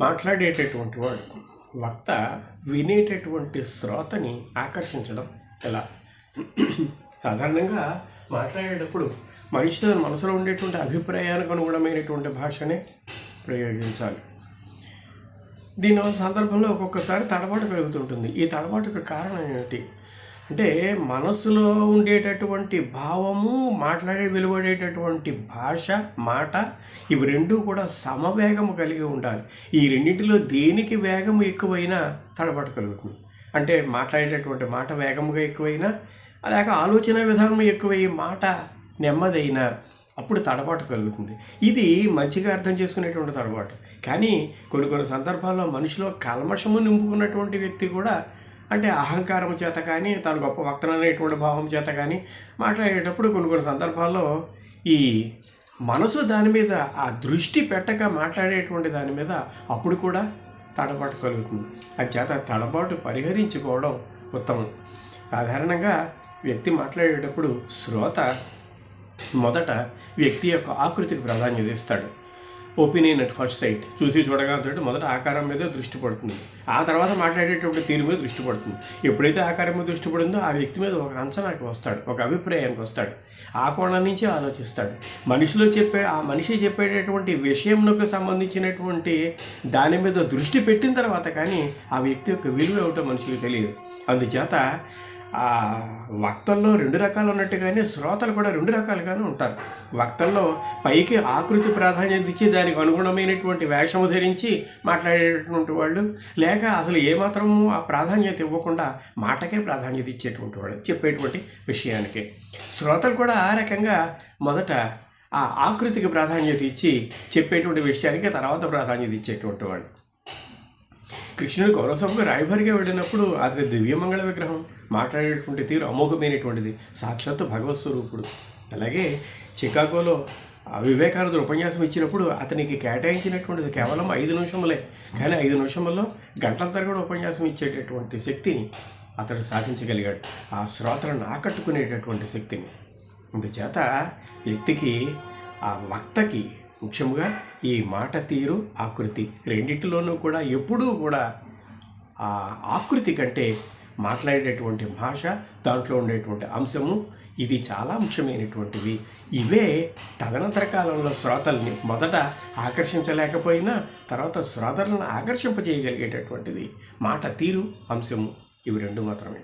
మాట్లాడేటటువంటి వాడు వక్త వినేటటువంటి శ్రోతని ఆకర్షించడం ఎలా? సాధారణంగా మాట్లాడేటప్పుడు మనిషితో మనసులో ఉండేటువంటి అభిప్రాయానికి అనుగుణమైనటువంటి భాషనే ప్రయోగించాలి. దీని సందర్భంలో ఒక్కొక్కసారి తడబాటు కలుగుతుంటుంది. ఈ తడబాటుకు కారణం ఏమిటి? అంటే మనసులో ఉండేటటువంటి భావము మాట్లాడే వెలువడేటటువంటి భాష మాట ఇవి రెండూ కూడా సమవేగము కలిగి ఉండాలి. ఈ రెండింటిలో దేనికి వేగము ఎక్కువైనా తడబాటు కలుగుతుంది అంటే మాట్లాడేటటువంటి మాట వేగముగా ఎక్కువైనా అలాగే ఆలోచన విధానం ఎక్కువై మాట నెమ్మదైనా అప్పుడు తడబాటు కలుగుతుంది ఇది మంచిగా అర్థం చేసుకునేటువంటి తడబాటు. కానీ కొన్ని కొన్ని సందర్భాల్లో మనిషిలో కల్మషము నింపుకున్నటువంటి వ్యక్తి కూడా అంటే అహంకారం చేత కానీ తన గొప్ప వక్తననేటువంటి భావం చేత కానీ మాట్లాడేటప్పుడు కొన్ని కొన్ని సందర్భాల్లో ఈ మనసు దాని మీద ఆ దృష్టి పెట్టక మాట్లాడేటువంటి దాని మీద అప్పుడు కూడా తడబాటు కలుగుతుంది. అది చేత తడబాటు పరిహరించుకోవడం ఉత్తమం. సాధారణంగా వ్యక్తి మాట్లాడేటప్పుడు శ్రోత మొదట వ్యక్తి యొక్క ఆకృతికి ప్రాధాన్యత ఇస్తాడు. ఒపీనియన్ అట్ ఫస్ట్ సైట్ చూసి చూడగానే మొదట ఆకారం మీద దృష్టి పడుతుంది. ఆ తర్వాత మాట్లాడేటప్పుడు తీరు మీద దృష్టి పడుతుంది. ఎప్పుడైతే ఆకారం మీద దృష్టి పడిందో ఆ వ్యక్తి మీద ఒక అంచనాకి వస్తాడు ఒక అభిప్రాయానికి వస్తాడు. ఆ కోణం నుంచి ఆలోచిస్తాడు. మనిషిలో చెప్పే ఆ మనిషి చెప్పేటటువంటి విషయంలోకి సంబంధించినటువంటి దాని మీద దృష్టి పెట్టిన తర్వాత కానీ ఆ వ్యక్తి యొక్క విలువ ఏమిటో మనిషికి తెలియదు. అందుచేత ఆ వక్తల్లో రెండు రకాలు ఉన్నట్టుగానే శ్రోతలు కూడా రెండు రకాలుగానే ఉంటారు. వక్తల్లో పైకి ఆకృతి ప్రాధాన్యత ఇచ్చి దానికి అనుగుణమైనటువంటి వేషము ధరించి మాట్లాడేటటువంటి వాళ్ళు లేక అసలు ఏమాత్రము ఆ ప్రాధాన్యత ఇవ్వకుండా మాటకే ప్రాధాన్యత ఇచ్చేటువంటి వాళ్ళు చెప్పేటువంటి విషయానికి. శ్రోతలు కూడా ఆ రకంగా మొదట ఆ ఆకృతికి ప్రాధాన్యత ఇచ్చి చెప్పేటువంటి విషయానికి తర్వాత ప్రాధాన్యత ఇచ్చేటువంటి వాళ్ళు. కృష్ణుడు కౌరవసభకు రాయభారిగా వెళ్ళినప్పుడు అతని దివ్యమంగళ విగ్రహం మాట్లాడేటువంటి తీరు అమోఘమైనటువంటిది సాక్షాత్తు భగవత్ స్వరూపుడు. అలాగే చికాగోలో ఆ ఉపన్యాసం ఇచ్చినప్పుడు అతనికి కేటాయించినటువంటిది కేవలం ఐదు నిమిషములే. కానీ ఐదు నిమిషముల్లో గంటల తరగతి ఉపన్యాసం ఇచ్చేటటువంటి శక్తిని అతడు సాధించగలిగాడు. ఆ శ్రోతలను ఆకట్టుకునేటటువంటి శక్తిని. అందుచేత వ్యక్తికి ఆ వక్తకి ముఖ్యంగా ఈ మాట తీరు ఆకృతి రెండింటిలోనూ కూడా ఎప్పుడూ కూడా ఆ ఆకృతి కంటే మాట్లాడేటటువంటి భాష దాంట్లో ఉండేటువంటి అంశము ఇది చాలా ముఖ్యమైనటువంటివి. ఇవే తదనంతర కాలంలో శ్రోతల్ని మొదట ఆకర్షించలేకపోయినా తర్వాత శ్రోతలను ఆకర్షింపజేయగలిగేటటువంటిది మాట తీరు అంశము. ఇవి రెండు మాత్రమే.